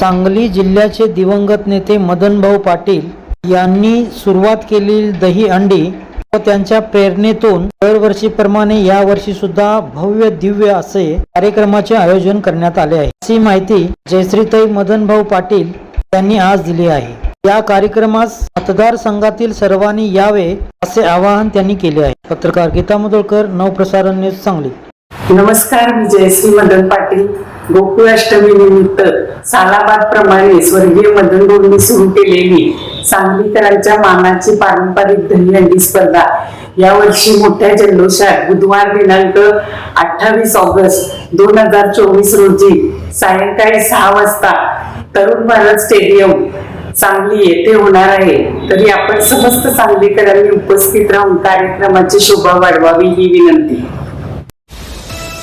सांगली जिल्ह्याचे दिवंगत नेते मदनभाऊ पाटील यांनी सुरुवात केलेली दही अंडी व त्यांच्या प्रेरणेतून दरवर्षीप्रमाणे यावर्षी सुद्धा भव्य दिव्य असे कार्यक्रमाचे आयोजन करण्यात आले आहे. अशी माहिती जयश्रीताई मदनभाऊ पाटील यांनी आज दिली आहे. या कार्यक्रमास मतदारसंघातील सर्वांनी यावे असे आवाहन त्यांनी केले आहे. पत्रकार गीता मुदोळकर नवप्रसारण न्यूज सांगली. नमस्कार मी जयश्री मदन पाटील. गोकुळाष्टमी निमित्त सालाबाद प्रमाणे स्वर्गीय मदन भाऊंनी सुरू केलेली सांगलीकरांच्या मानाची पारंपरिक दहीहंडी स्पर्धा. यावर्षी मोठ्या जल्लोषात बुधवार दिनांक अठ्ठावीस ऑगस्ट दोन हजार चोवीस रोजी सायंकाळी सहा वाजता तरुण भारत स्टेडियम सांगली येथे होणार आहे. तरी आपण समस्त सांगलीकरांनी उपस्थित राहून कार्यक्रमाची शोभा वाढवावी ही विनंती.